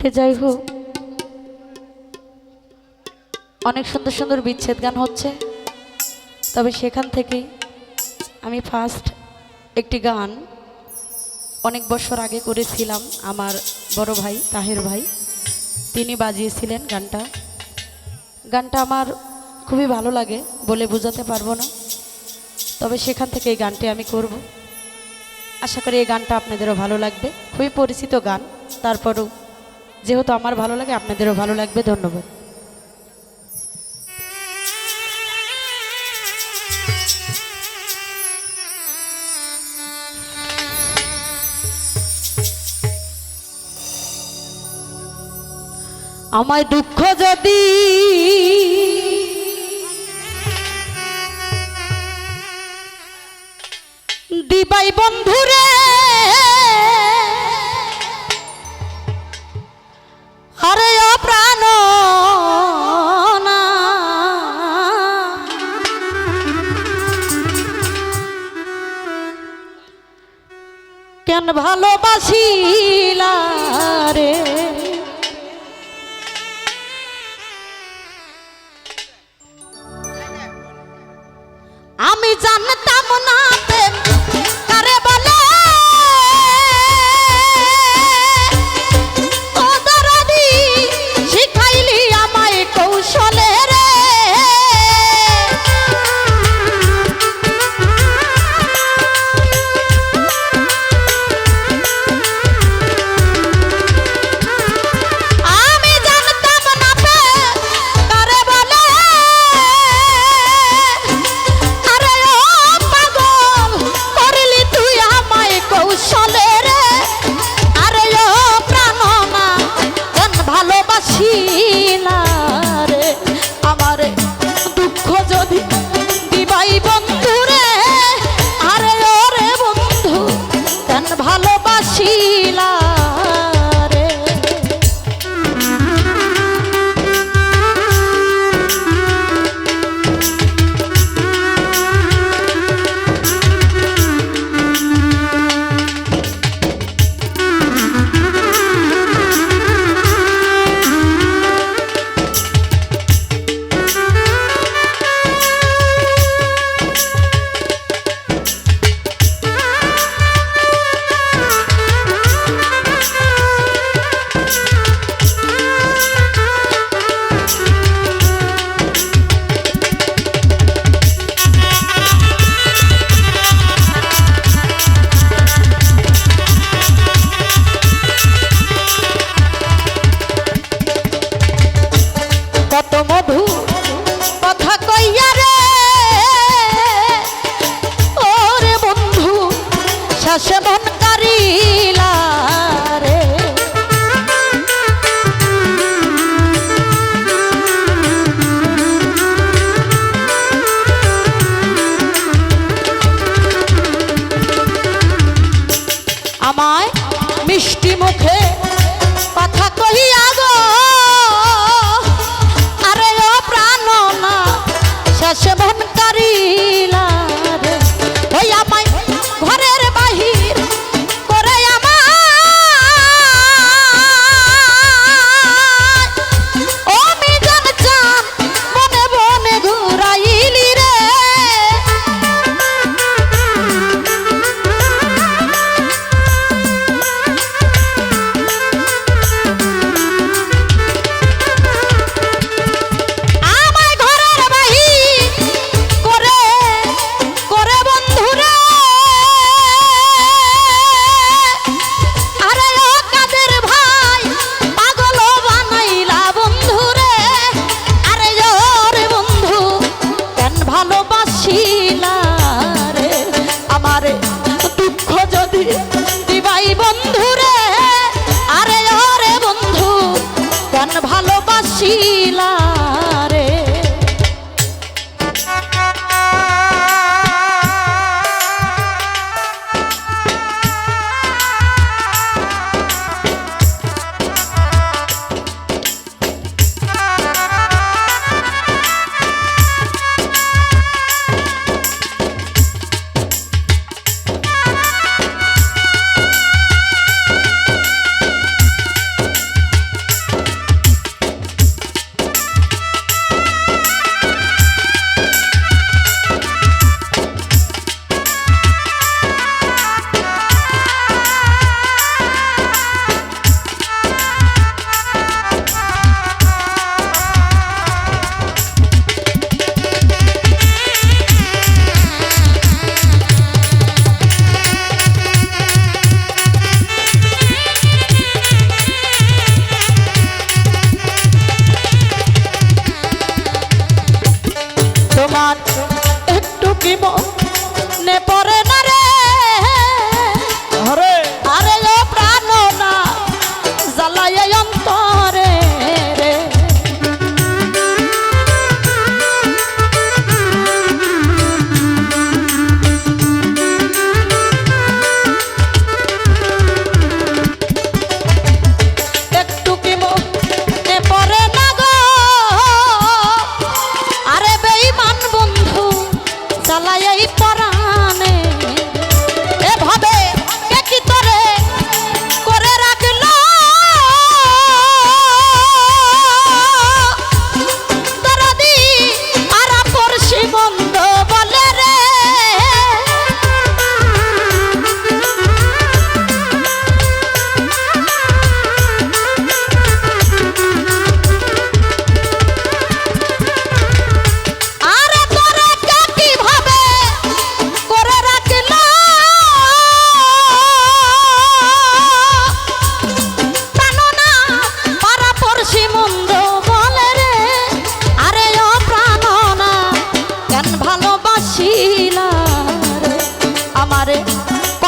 তো যাই হোক। অনেক সুন্দর সুন্দর বিচ্ছেদ গান হচ্ছে। তবে সেখান থেকেই আমি ফার্স্ট একটি গান অনেক বছর আগে করেছিলাম আমার বড় ভাই তাহের ভাই। তিনি বাজিয়েছিলেন গানটা। গানটা আমার খুবই ভালো লাগে বলে বোঝাতে পারব না। তবে সেখান থেকে এই গানটি আমি করব। আশা করি এই গানটা আপনাদেরও ভালো লাগবে। খুবই পরিচিত গান। তারপরও যেহেতু আমার ভালো লাগে আপনাদেরও ভালো লাগবে ধন্যবাদ। আমায় দুঃখ যদি দিবাই বন্ধুরে ভালোবাসিলা রে। আমি জানতাম একটু কি মনে পরে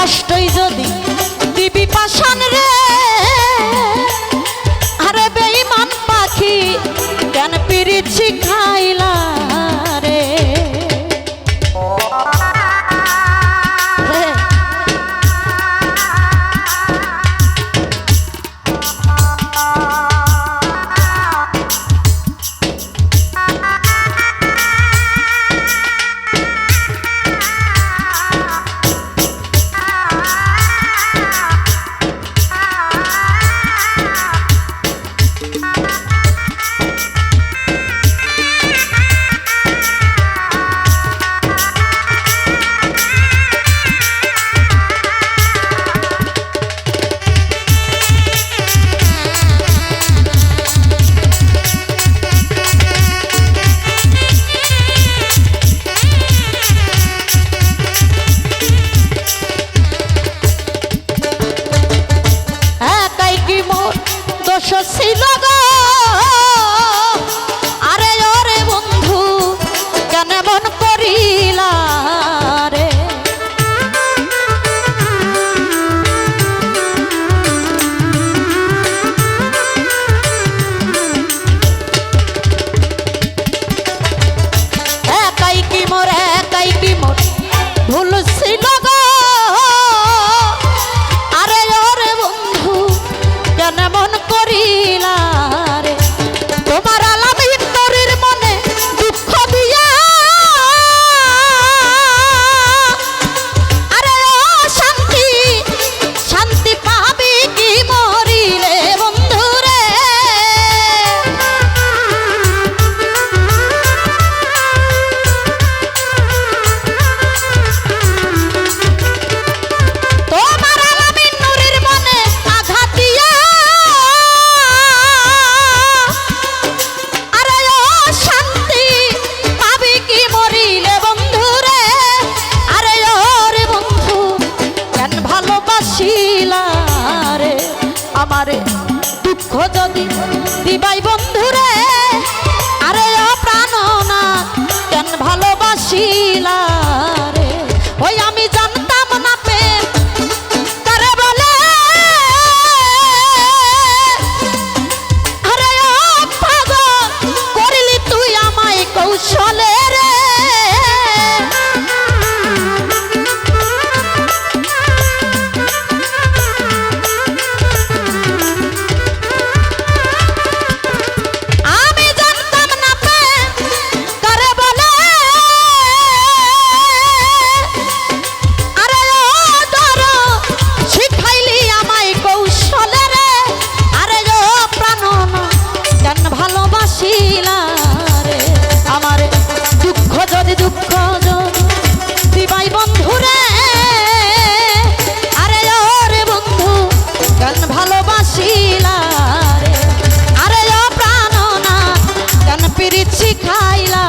কষ্টই যদি দিবি পাশান রে। Sei logo. কৌশলে ভালোবাসিলা রে আরে ও প্রাণনা কেন খাইলা?